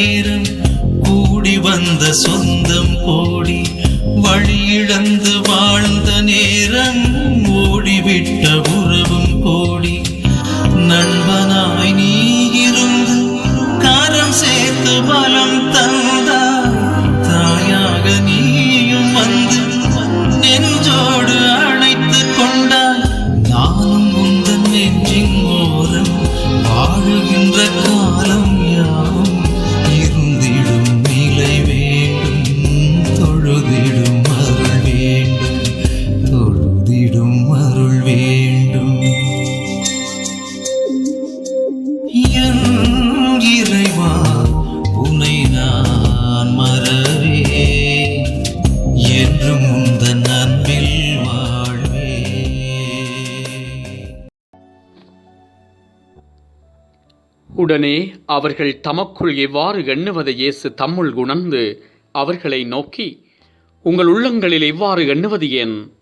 நேரம் கூடி வந்த சொந்தம் உடனே அவர்கள் தமக்குள் எவ்வாறு எண்ணுவதை இயேசு தம்முள் உணர்ந்து அவர்களை நோக்கி உங்கள் உள்ளங்களில் எவ்வாறு எண்ணுவது ஏன்?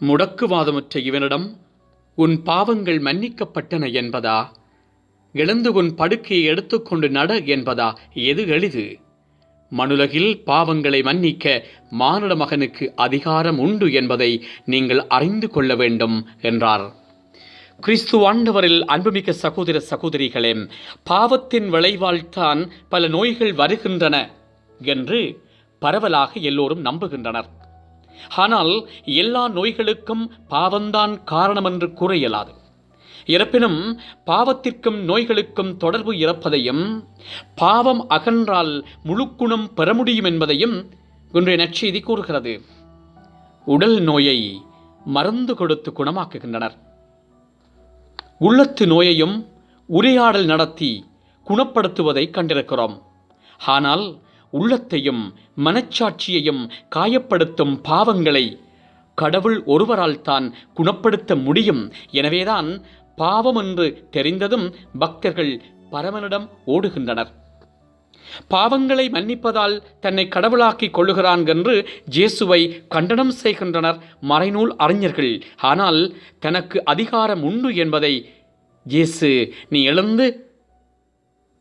முடக்குவாதமற்ற இவனிடம் உன் பாவங்கள் மன்னிக்கப்பட்டன என்பதா? எழுந்து உன் படுக்கையை எடுத்துக்கொண்டு நட என்பதா? எது எளிது? மனுலகில் பாவங்களை மன்னிக்க மானுட மகனுக்கு அதிகாரம் உண்டு என்பதை நீங்கள் அறிந்து கொள்ள வேண்டும் என்றார். கிறிஸ்து ஆண்டவரில் அன்புமிக்க சகோதர சகோதரிகளே பாவத்தின் விளைவால்தான் பல நோய்கள் வருகின்றன என்று பரவலாக எல்லோரும் நம்புகின்றனர். ஆனால் எல்லா நோய்களுக்கும் பாவம்தான் காரணம் என்று கூற இயலாது. இருப்பினும் பாவத்திற்கும் நோய்களுக்கும் தொடர்பு இறப்பதையும் பாவம் அகன்றால் முழுக்குணம் பெற முடியும் என்பதையும் இன்றைய நற்செய்தி கூறுகிறது. உடல் நோயை மருந்து கொடுத்து குணமாக்குகின்றனர். உள்ளத்து நோயையும் உரையாடல் நடத்தி குணப்படுத்துவதை கண்டிருக்கிறோம். ஆனால் உள்ளத்தையும் மனச்சாட்சியையும் காயப்படுத்தும் பாவங்களை கடவுள் ஒருவரால் தான் குணப்படுத்த முடியும். எனவேதான் பாவம் என்று தெரிந்ததும் பக்தர்கள் பரமனிடம் ஓடுகின்றனர். பாவங்களை மன்னிப்பதால் தன்னை கடவுளாக்கிக் கொள்ளுகிறான் என்று ஜேசுவை கண்டனம் செய்கின்றனர் மறைநூல் அறிஞர்கள். ஆனால் தனக்கு அதிகாரம் உண்டு என்பதை இயேசு நீ எழுந்து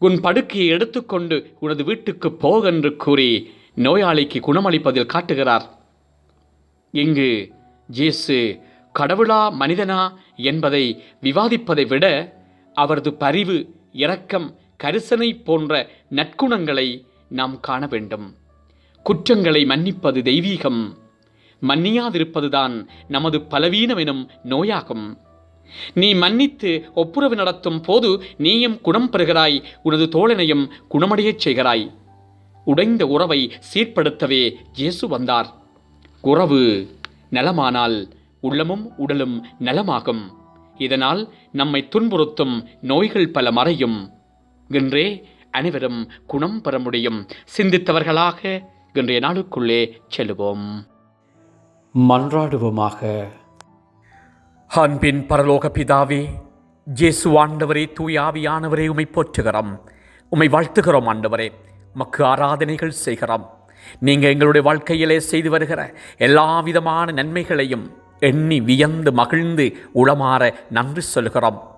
உன் படுக்கையை எடுத்துக்கொண்டு உனது வீட்டுக்கு போக என்று கூறி நோயாளிக்கு குணமளிப்பதில் காட்டுகிறார். இங்கு ஜேசு கடவுளா மனிதனா என்பதை விவாதிப்பதை விட அவரது பரிவு இரக்கம் கரிசனை போன்ற நற்குணங்களை நாம் காண வேண்டும். குற்றங்களை மன்னிப்பது தெய்வீகம். மன்னியாதிருப்பதுதான் நமது பலவீனம் எனும் நோயாகும். நீ மன்னித்து ஒப்புரவு நடத்தும் போது நீயும் குணம் பெறுகிறாய் உனது தோழனையும் குணமடையச் செய்கிறாய். உடைந்த உறவை சீர்படுத்தவே இயேசு வந்தார். உறவு நலமானால் உள்ளமும் உடலும் நலமாகும். இதனால் நம்மை துன்புறுத்தும் நோய்கள் பல மறையும். என்றே அனைவரும் குணம் பெற முடியும் சிந்தித்தவர்களாக இன்றைய நாளுக்குள்ளே செல்லுவோம். மன்றாடுவோமாக. அன்பின் பரலோக பிதாவே ஜேசு ஆண்டவரே தூயாவியானவரே உமை போற்றுகிறோம். உமை வாழ்த்துகிறோம் ஆண்டவரே மக்கு ஆராதனைகள் செய்கிறோம். நீங்கள் எங்களுடைய வாழ்க்கையிலே செய்து வருகிற எல்லா விதமான நன்மைகளையும் எண்ணி வியந்து மகிழ்ந்து உளமாற நன்றி சொல்கிறோம்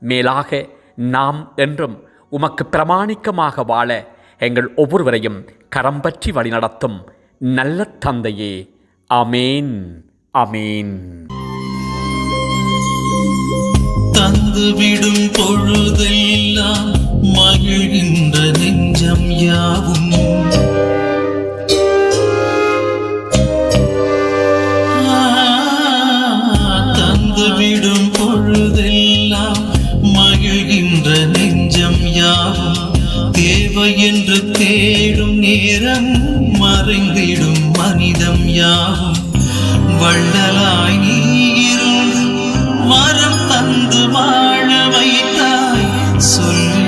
மேலாக நாம் என்றும் உமக்கு பிரமாணிக்கமாக வாழ எங்கள் ஒவ்வொருவரையும் கரம் பற்றி வழிநடத்தும் நல்ல தந்தையே. அமேன் அமேன் தந்துவிடும் பொழுதெல்லாம் மகிழ்கின்ற நெஞ்சம் யாவும். தந்துவிடும் நேரம் மறைந்திடும் மனிதம் யாவும். வள்ளலாய் நீ இருந்து வரம் தந்து வாழ வைத்தாய். சொல்லு